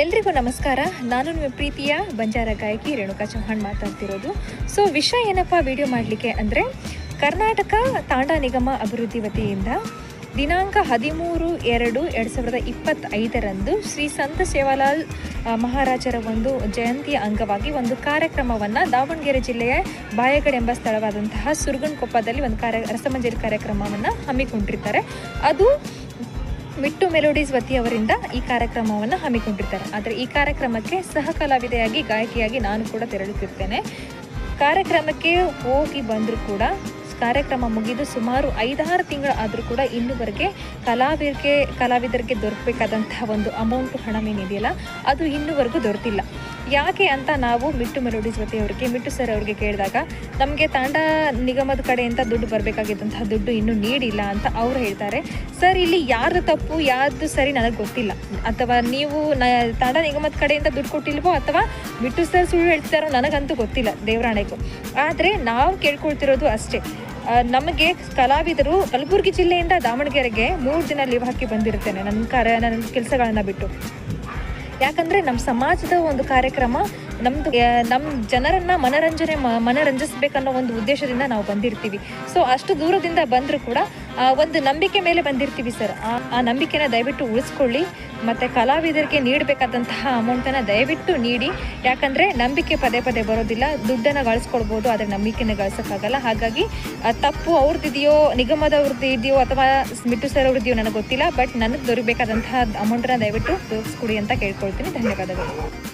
ಎಲ್ರಿಗೂ ನಮಸ್ಕಾರ. ನಾನು ನಿಮ್ಮ ಪ್ರೀತಿಯ ಬಂಜಾರ ಗಾಯಕಿ ರೇಣುಕಾ ಚೌಹಾಣ್ ಮಾತಾಡ್ತಿರೋದು. ಸೊ ವಿಷಯ ಏನಪ್ಪ ವಿಡಿಯೋ ಮಾಡಲಿಕ್ಕೆ ಅಂದರೆ, ಕರ್ನಾಟಕ ತಾಂಡ ನಿಗಮ ಅಭಿವೃದ್ಧಿ ವತಿಯಿಂದ ದಿನಾಂಕ ಹದಿಮೂರು ಎರಡು ಎರಡು ಸಾವಿರದ ಇಪ್ಪತ್ತೈದರಂದು ಶ್ರೀ ಸಂತ ಸೇವಾಲಾಲ್ ಮಹಾರಾಜರ ಒಂದು ಜಯಂತಿಯ ಅಂಗವಾಗಿ ಒಂದು ಕಾರ್ಯಕ್ರಮವನ್ನು ದಾವಣಗೆರೆ ಜಿಲ್ಲೆಯ ಬಾಯಗಡೆ ಎಂಬ ಸ್ಥಳವಾದಂತಹ ಸುರ್ಗನ್ಕೊಪ್ಪದಲ್ಲಿ ಒಂದು ಕಾರ್ಯ, ರಸಮಂಜರಿ ಕಾರ್ಯಕ್ರಮವನ್ನು ಹಮ್ಮಿಕೊಂಡಿರ್ತಾರೆ. ಅದು ಮಿಟ್ಟು ಮೆಲೋಡೀಸ್ ವತಿಯವರಿಂದ ಈ ಕಾರ್ಯಕ್ರಮವನ್ನು ಹಮ್ಮಿಕೊಂಡಿರ್ತಾರೆ ಆದರೆ ಈ ಕಾರ್ಯಕ್ರಮಕ್ಕೆ ಸಹ ಕಲಾವಿದೆಯಾಗಿ, ಗಾಯಕಿಯಾಗಿ ನಾನು ಕೂಡ ತೆರಳುತ್ತಿರ್ತೇನೆ. ಕಾರ್ಯಕ್ರಮಕ್ಕೆ ಹೋಗಿ ಬಂದರೂ ಕೂಡ, ಕಾರ್ಯಕ್ರಮ ಮುಗಿದು ಸುಮಾರು ಐದಾರು ತಿಂಗಳು ಆದರೂ ಕೂಡ ಇನ್ನುವರೆಗೆ ಕಲಾವಿದರಿಗೆ ಕಲಾವಿದರಿಗೆ ದೊರಕಬೇಕಾದಂತಹ ಒಂದು ಅಮೌಂಟ್ ಹಣವೇನಿದೆಯಲ್ಲ, ಅದು ಇನ್ನುವರೆಗೂ ದೊರೆತಿಲ್ಲ. ಯಾಕೆ ಅಂತ ನಾವು ಮಿಟ್ಟು ಜೊತೆ ಅವರಿಗೆ, ಮಿಟ್ಟು ಸರ್ ಅವರಿಗೆ ಕೇಳಿದಾಗ, ನಮಗೆ ತಾಂಡ ನಿಗಮದ ಕಡೆಯಿಂದ ದುಡ್ಡು ಬರಬೇಕಾಗಿದ್ದಂತಹ ದುಡ್ಡು ಇನ್ನೂ ನೀಡಿಲ್ಲ ಅಂತ ಅವರು ಹೇಳ್ತಾರೆ. ಸರ್, ಇಲ್ಲಿ ಯಾರ್ದು ತಪ್ಪು, ಯಾರ್ದು ಸರಿ ನನಗೆ ಗೊತ್ತಿಲ್ಲ. ಅಥವಾ ನೀವು ನ, ತಾಂಡ ನಿಗಮದ ಕಡೆಯಿಂದ ದುಡ್ಡು ಕೊಟ್ಟಿಲ್ವೋ ಅಥವಾ ಮಿಟ್ಟು ಸರ್ ಸುಳ್ಳು ಹೇಳ್ತಾರೋ ನನಗಂತೂ ಗೊತ್ತಿಲ್ಲ ದೇವರಾಣೆಗೂ. ಆದರೆ ನಾವು ಕೇಳ್ಕೊಳ್ತಿರೋದು ಅಷ್ಟೇ. ನಮಗೆ ಕಲಾವಿದರು ಕಲಬುರಗಿ ಜಿಲ್ಲೆಯಿಂದ ದಾವಣಗೆರೆಗೆ ಮೂರು ದಿನ ಲೀವ್ ಹಾಕಿ ಬಂದಿರ್ತೇನೆ ನನ್ನ ಕಾರ್ಯ ನನ್ನ ಕೆಲಸಗಳನ್ನು ಬಿಟ್ಟು. ಯಾಕಂದರೆ ನಮ್ಮ ಸಮಾಜದ ಒಂದು ಕಾರ್ಯಕ್ರಮ ನಮ್ದು ನಮ್ಮ ಜನರನ್ನು ಮನರಂಜನೆ ಮನರಂಜಿಸ್ಬೇಕನ್ನೋ ಒಂದು ಉದ್ದೇಶದಿಂದ ನಾವು ಬಂದಿರ್ತೀವಿ. ಸೊ ಅಷ್ಟು ದೂರದಿಂದ ಬಂದರೂ ಕೂಡ ಒಂದು ನಂಬಿಕೆ ಮೇಲೆ ಬಂದಿರ್ತೀವಿ ಸರ್. ಆ- ನಂಬಿಕೆನ ದಯವಿಟ್ಟು ಉಳಿಸ್ಕೊಳ್ಳಿ, ಮತ್ತು ಕಲಾವಿದರಿಗೆ ನೀಡಬೇಕಾದಂತಹ ಅಮೌಂಟನ್ನು ದಯವಿಟ್ಟು ನೀಡಿ. ಯಾಕಂದರೆ ನಂಬಿಕೆ ಪದೇ ಪದೇ ಬರೋದಿಲ್ಲ, ದುಡ್ಡನ್ನು ಗಳಿಸ್ಕೊಳ್ಬೋದು, ಆದರೆ ನಂಬಿಕೆನ ಗಳಿಸೋಕ್ಕಾಗಲ್ಲ. ಹಾಗಾಗಿ ತಪ್ಪು ಅವ್ರದ್ದಿದೆಯೋ ನಿಗಮದವ್ರದ್ದು ಇದೆಯೋ, ಅಥವಾ ಮಿಟ್ಟು ಸರ್ ಅವ್ರದ್ದಿಯೋ ನನಗೆ ಗೊತ್ತಿಲ್ಲ, ಬಟ್ ನನಗೆ ದೊರಕಬೇಕಾದಂತಹ ಅಮೌಂಟನ್ನು ದಯವಿಟ್ಟು ತೋರಿಸ್ಕೊಡಿ ಅಂತ ಕೇಳ್ಕೊಳ್ತೀನಿ. ಧನ್ಯವಾದಗಳು.